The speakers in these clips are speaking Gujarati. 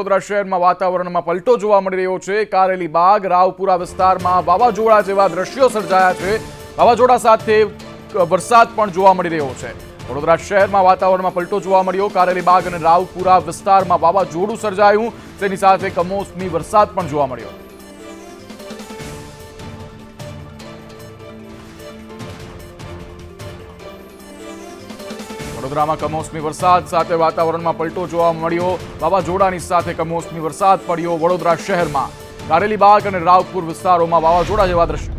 વડોદરા શહેરમાં વાતાવરણમાં પલટો જોવા મળી રહ્યો છે. કારેલી બાગ, રાવપુરા વિસ્તારમાં વાવાઝોડા જેવા દ્રશ્યો સર્જાયા છે. વાવાઝોડા સાથે વરસાદ પણ જોવા મળી રહ્યો છે. વડોદરા શહેરમાં વાતાવરણમાં પલટો જોવા મળ્યો. કારેલી બાગ અને રાવપુરા વિસ્તારમાં વાવાઝોડું સર્જાયું. તેની સાથે કમોસમી વરસાદ પણ જોવા મળ્યો. વડોદરામાં કમોસમી વરસાદ સાથે વાતાવરણમાં પલટો જોવા મળ્યો. વાવાઝોડાની સાથે કમોસમી વરસાદ પડ્યો વડોદરા શહેરમાં. કારેલી બાગ અને રાવપુર વિસ્તારોમાં વાવાઝોડા જેવા દ્રશ્યો.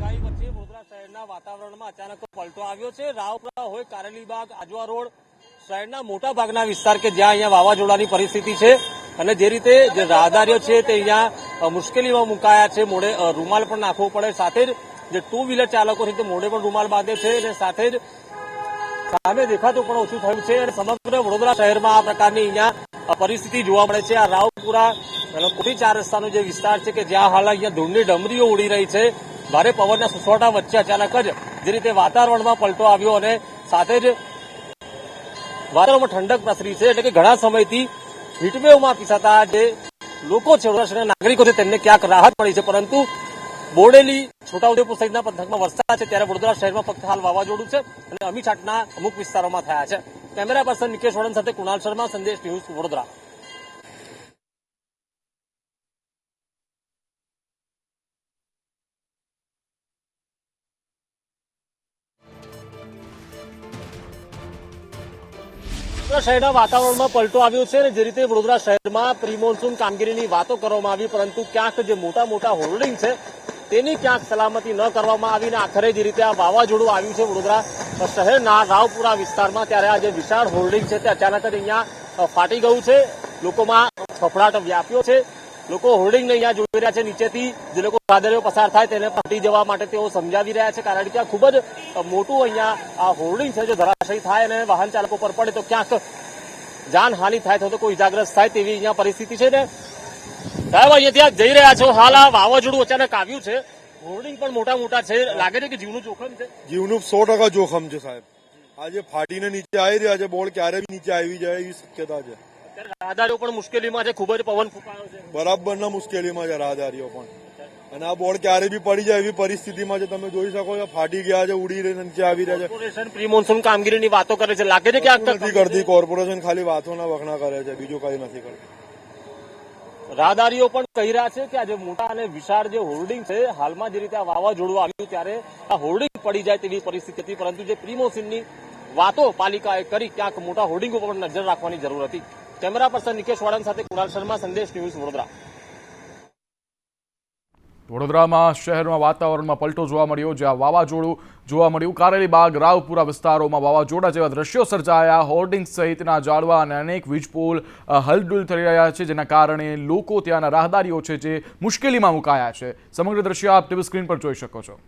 વાતાવરણમાં અચાનક પલટો આવ્યો છે. રાવપુરા હોય કારેલીબાગ આજવા રોડ શહેરના મોટા ભાગના વિસ્તાર કે જ્યાં અહીંયા વાવાઝોડાની પરિસ્થિતિ છે અને જે રીતે જે રાહદારીઓ છે તે અહીંયા મુશ્કેલીમાં મુકાયા છે. મોડે રૂમાલ પણ નાખવો પડે. સાથે જ જે ટુ વ્હીલર ચાલકો છે તે મોઢે પણ રૂમાલ બાંધે છે અને સાથે જ સામે દેખાતું પણ ઓછું થયું છે અને સમગ્ર વડોદરા શહેરમાં આ પ્રકારની અહીંયા પરિસ્થિતિ જોવા મળે છે. આ રાવપુરા કોઠી ચાર રસ્તાનો જે વિસ્તાર છે કે જ્યાં હાલ અહીંયા ધૂળની ડમરીઓ ઉડી રહી છે. ભારે પવનના સુસવાટા વચ્ચે અચાનક જ જે રીતે વાતાવરણમાં પલટો આવ્યો અને સાથે જ વાતાવરણમાં ઠંડક પ્રસરી છે. એટલે કે ઘણા સમયથી હીટવેવમાં પીસાતા જે લોકો છે નાગરિકો છે, તેમને ક્યાંક રાહત મળી છે. પરંતુ બોડેલી છોટાઉદેપુર સહિતના પંથકમાં વરસાદ છે ત્યારે વડોદરા શહેરમાં ફક્ત હાલ વાવાઝોડું છે અને અમીછાટના અમુક વિસ્તારોમાં થયા છે. કેમેરા પર્સન નિકેશ વડન સાથે કુણાલ શર્મા, સંદેશ ન્યૂઝ વડોદરા. શહેરના વાતાવરણમાં પલટો આવ્યો છે અને જે રીતે વડોદરા શહેરમાં પ્રી મોન્સૂન કામગીરીની વાતો કરવામાં આવી, પરંતુ ક્યાંક જે મોટા મોટા હોર્ડિંગ છે તેની ક્યાંક સલામતી ન કરવામાં આવીને આખરે જે રીતે આ વાવાઝોડું આવ્યું છે વડોદરા શહેરના રાવપુરા વિસ્તારમાં. ત્યારે આ જે વિશાળ હોર્ડિંગ છે. તે અચાનક જ અહીંયા ફાટી ગયું છે. લોકોમાં ફફડાટ વ્યાપ્યો છે. લોકો હોર્ડિંગને અહીંયા જોઈ રહ્યા છે. નીચેથી જે લોકો રાહદારીઓ પસાર થાય તેને ફાટી જવા માટે તેઓ સમજાવી રહ્યા છે. કારણ કે આ ખૂબ જ મોટું અહીંયા આ હોર્ડિંગ છે. જો ધરાશયી થાય અને વાહન ચાલકો પર પડે તો ક્યાંક જાનહાનિ થાય તો કોઈ ઇજાગ્રસ્ત થાય તેવી અહીંયા પરિસ્થિતિ છે. ને સાહેબ અહીંયા ત્યાં જઈ રહ્યા છો. હાલ આ વાવાઝોડું અચાનક આવ્યું છે. હોર્ડિંગ પણ મોટા મોટા છે. લાગે છે કે જીવનું જોખમ છે? જીવનું સો ટકા જોખમ છે સાહેબ. આજે ફાટીને નીચે આવી રહ્યા છે બોર્ડ ક્યારે નીચે આવી જાય એવી શક્યતા છે. રાહદારીઓ પણ મુશ્કેલીમાં છે. ખૂબ જ પવન ફૂંકાયો છે. બરાબરના મુશ્કેલીમાં છે રાહદારીઓ પણ. અને આ બોર્ડ ક્યારે બી પડી જાય એવી પરિસ્થિતિમાં છે તમે જોઈ શકો છો ફાટી ગયા છે ઉડી રહીને નીચે આવી રહ્યા છે. કોર્પોરેશન પ્રી મોન્સૂન કામગીરીની વાતો કરે છે. લાગે છે કે આ નથી કરતી કોર્પોરેશન ખાલી વાતોના વખણા કરે છે બીજું કઈ નથી કરતી. રાહદારીઓ પણ કહી રહ્યા છે કે આ જે મોટા અને વિશાળ જે હોર્ડિંગ છે, હાલમાં જે રીતે આ વાવાઝોડું આવ્યું ત્યારે આ હોર્ડિંગ પડી જાય તેવી પરિસ્થિતિ હતી, પરંતુ જે પ્રિમોશનની વાતો પાલિકાએ કરી, ક્યાંક મોટા હોર્ડિંગ ઉપર નજર રાખવાની જરૂર હતી. કેમેરા પર્સન નિકેશ વાળન સાથે કુણાલ શર્મા, સંદેશ ન્યૂઝ વડોદરા. વડોદરામાં શહેરમાં વાતાવરણમાં પલટો જોવા મળ્યો, જ્યાં વાવાઝોડું જોવા મળ્યું. કારેલી બાગ રાવપુરા વિસ્તારોમાં વાવાઝોડા જેવા દ્રશ્યો સર્જાયા. હોર્ડિંગ સહિતના જાળવા અને અનેક વીજપોલ હલડુલ થઈ રહ્યા છે, જેના કારણે લોકો ત્યાંના રાહદારીઓ છે, જે મુશ્કેલીમાં મુકાયા છે. સમગ્ર દ્રશ્ય આપ ટીવી સ્ક્રીન પર જોઈ શકો છો.